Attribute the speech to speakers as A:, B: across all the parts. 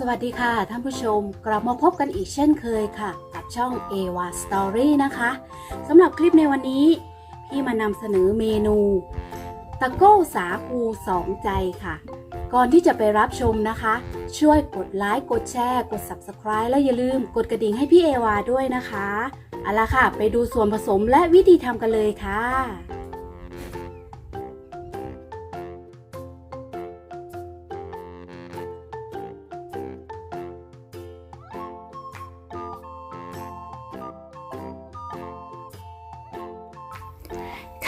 A: สวัสดีค่ะ ท่านผู้ชมกลับมาพบกันอีกเช่นเคยค่ะ กับช่อง a w a Story นะคะสำหรับคลิปในวันนี้ พี่มานำเสนอเมนูตะโก้สาคูสองใจค่ะ ก่อนที่จะไปรับชมนะคะ ช่วยกดไลค์กดแชร์กด Subscribe และอย่าลืมกดกระดิ่งให้พี่เอวาด้วยนะคะเอาละค่ะ ไปดูส่วนผสมและวิธีทำกันเลยค่ะ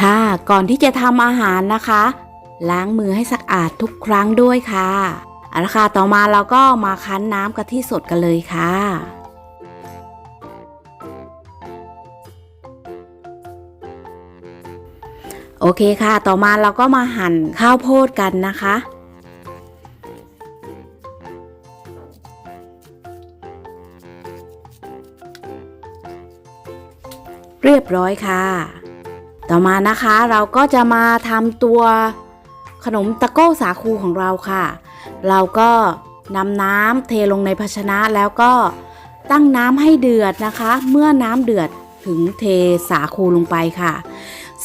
A: ค่ะ ก่อนที่จะทำอาหารนะคะ ล้างมือให้สะอาดทุกครั้งด้วยค่ะเอาละค่ะต่อมาเราก็มาคั้นน้ำกะทิสดกันเลยค่ะโอเคค่ะ ต่อมาเราก็มาหั่นข้าวโพดกันนะคะ เรียบร้อยค่ะ ต่อมานะคะเราก็จะมาทำตัวขนมตะโก้สาคูของเราค่ะ เราก็นำน้ำเทลงในภาชนะแล้วก็ตั้งน้ำให้เดือดนะคะ เมื่อน้ำเดือดถึงเทสาคูลงไปค่ะ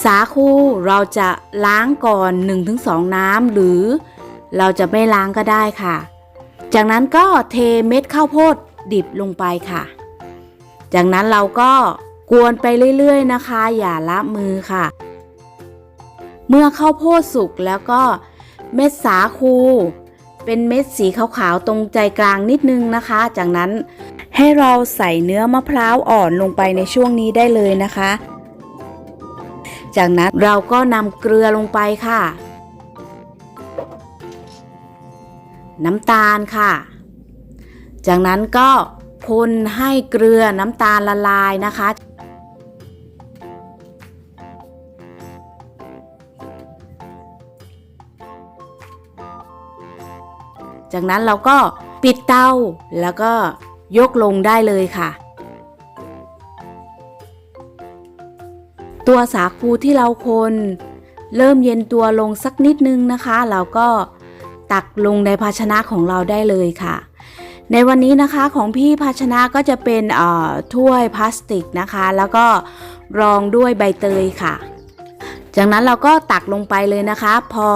A: สาคูเราจะล้างก่อน 1-2 น้ำหรือเราจะไม่ล้างก็ได้ค่ะ จากนั้นก็เทเม็ดข้าวโพดดิบลงไปค่ะ จากนั้นเราก็ กวนไปเรื่อยๆนะคะ อย่าละมือค่ะ เมื่อข้าวโพดสุกแล้วก็เม็ดสาคู เป็นเม็ดสีขาวๆตรงใจกลางนิดนึงนะคะ จากนั้นให้เราใส่เนื้อมะพร้าวอ่อนลงไปในช่วงนี้ได้เลยนะคะ จากนั้นเราก็นำเกลือลงไปค่ะ น้ำตาลค่ะ จากนั้นก็คนให้เกลือน้ำตาลละลายนะคะ จากนั้นเราก็ปิดเตาแล้วก็ยกลงได้เลยค่ะ ตัวสาคูที่เราคนเริ่มเย็นตัวลงสักนิดนึงนะคะ เราก็ตักลงในภาชนะของเราได้เลยค่ะ ในวันนี้นะคะของพี่ภาชนะก็จะเป็นอ่อถ้วยพลาสติกนะคะ แล้วก็รองด้วยใบเตยค่ะ จากนั้นเราก็ตักลงไปเลยนะคะ พอ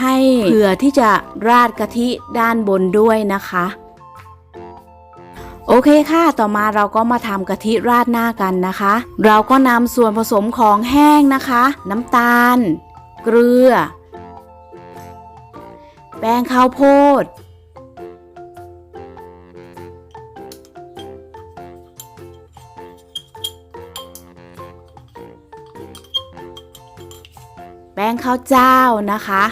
A: ให้เผื่อที่จะราดกะทิด้านบนด้วยนะคะ โอเคค่ะ ต่อมาเราก็มาทำกะทิราดหน้ากันนะคะ เราก็นำส่วนผสมของแห้งนะคะ น้ำตาล เกลือ แป้งข้าวโพด ป้งข้าวเจ้านะคะ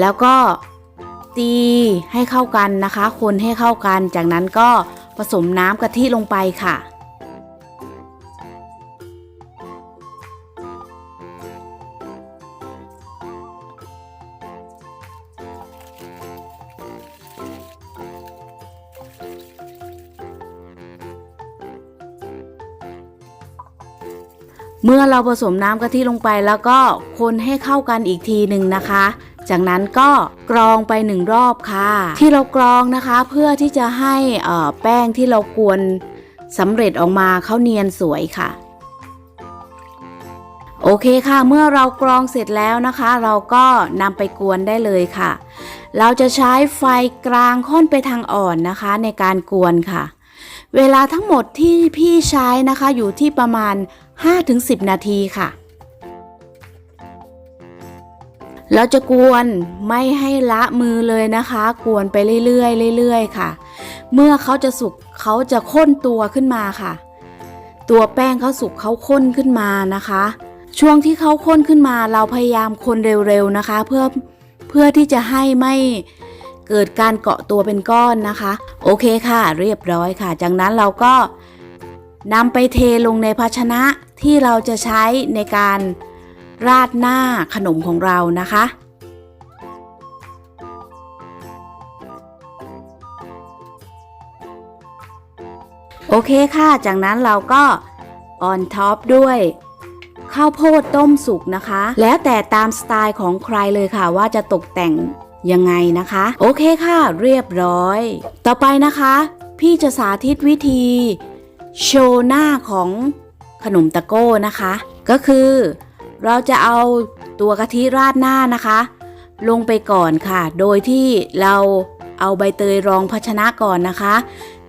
A: แล้วก็ตีให้เข้ากันนะคะ คนให้เข้ากัน จากนั้นก็ผสมน้ำกะทิลงไปค่ะ เมื่อเราผสมน้ำกะทิลงไปแล้วก็คนให้เข้ากันอีกทีหนึ่งนะคะ จากนั้นก็กรองไปหนึ่งรอบค่ะ ที่เรากรองนะคะเพื่อที่จะให้แป้งที่เรากวนสำเร็จออกมาเขาเนียนสวยค่ะ โอเคค่ะ เมื่อเรากรองเสร็จแล้วนะคะ เราก็นำไปกวนได้เลยค่ะ เราจะใช้ไฟกลางค่อนไปทางอ่อนนะคะ ในการกวนค่ะ เวลาทั้งหมดที่พี่ใช้นะคะอยู่ที่ประมาณ 5-10 นาทีค่ะ เราจะกวนไม่ให้ละมือเลยนะคะ กวนไปเรื่อยๆเรื่อยๆค่ะ เมื่อเขาจะสุกเขาจะข้นตัวขึ้นมาค่ะ ตัวแป้งเขาสุกเขาข้นขึ้นมานะคะ ช่วงที่เขาข้นขึ้นมา เราพยายามคนเร็วๆนะคะ เพื่อเพื่อที่จะให้ไม่เกิดการเกาะตัวเป็นก้อนนะคะ โอเคค่ะ เรียบร้อยค่ะ จากนั้นเราก็นำไปเทลงในภาชนะ ที่เราจะใช้ในการราดหน้าขนมของเรานะคะ โอเคค่ะ จากนั้นเราก็ออนท็อปด้วยข้าวโพดต้มสุกนะคะ แล้วแต่ตามสไตล์ของใครเลยค่ะว่าจะตกแต่งยังไงนะคะ โอเคค่ะ เรียบร้อย ต่อไปนะคะ พี่จะสาธิตวิธี โชว์หน้าของ ขนมตะโก้นะคะ ก็คือ เราจะเอาตัวกะทิราดหน้านะคะ ลงไปก่อนค่ะ โดยที่เราเอาใบเตยรองภาชนะก่อนนะคะ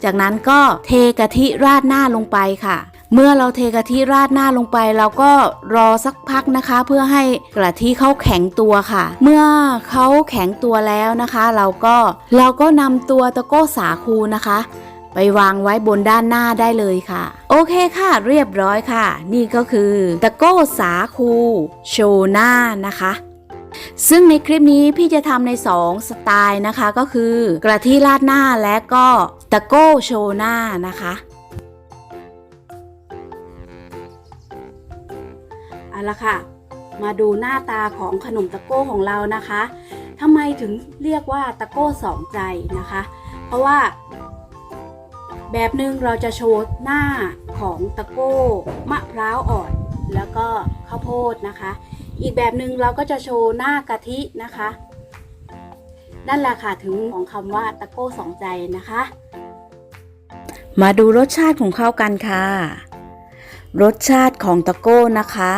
A: จากนั้นก็เทกะทิราดหน้าลงไปค่ะ เมื่อเราเทกะทิราดหน้าลงไป เราก็รอสักพักนะคะ เพื่อให้กะทิเขาแข็งตัวค่ะ เมื่อเขาแข็งตัวแล้วนะคะ เราก็เราก็นำตัวตะโก้สาคูนะคะ ไปวางไว้บนด้านหน้าได้เลยค่ะ โอเคค่ะ เรียบร้อยค่ะ นี่ก็คือตะโก้สาคูโชหน้านะคะซึ่งในคลิปนี้พี่จะทำใน 2 สไตล์นะคะ ก็คือกระที่ราดหน้าและก็ตะโก้โชว์หน้านะคะเอาละค่ะ มาดูหน้าตาของขนมตะโก้ของเรานะคะทำไมถึงเรียกว่าตะโก้สองใจนะคะ เพราะว่า แบบหนึ่งเราจะโชว์หน้าของตะโก้มะพร้าวอ่อน แล้วก็ข้าวโพดนะคะ อีกแบบหนึ่งเราก็จะโชว์หน้ากะทินะคะนั่นแหละค่ะถึงของคำว่าตะโก้สองใจนะคะ มาดูรสชาติของข้าวกันค่ะ รสชาติของตะโก้นะคะ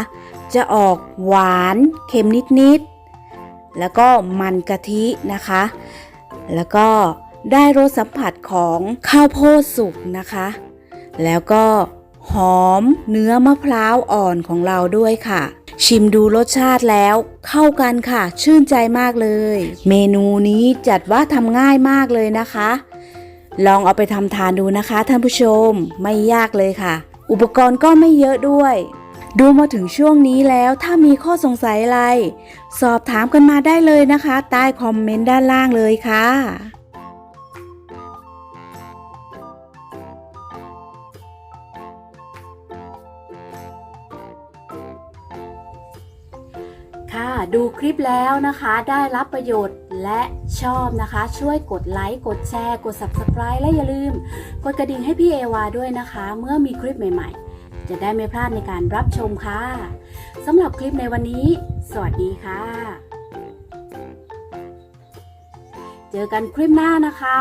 A: จะออกหวานเค็มนิดๆแล้วก็มันกะทินะคะ แล้วก็ ได้รสสัมผัสของข้าวโพดสุกนะคะ แล้วก็หอมเนื้อมะพร้าวอ่อนของเราด้วยค่ะ ชิมดูรสชาติแล้ว เข้ากันค่ะ ชื่นใจมากเลย เมนูนี้จัดว่าทำง่ายมากเลยนะคะ ลองเอาไปทำทานดูนะคะท่านผู้ชมไม่ยากเลยค่ะ อุปกรณ์ก็ไม่เยอะด้วย ดูมาถึงช่วงนี้แล้วถ้ามีข้อสงสัยอะไร สอบถามกันมาได้เลยนะคะ ใต้คอมเมนต์ด้านล่างเลยค่ะ คลิปแล้วนะคะได้รับประโยชน์และชอบนะคะ ช่วยกดไลค์กดแชร์กด Subscribe และอย่าลืม กดกระดิ่งให้พี่เอวาด้วยนะคะ เมื่อมีคลิปใหม่ๆ จะได้ไม่พลาดในการรับชมค่ะสำหรับคลิปในวันนี้ สวัสดีค่ะ เจอกันคลิปหน้านะคะ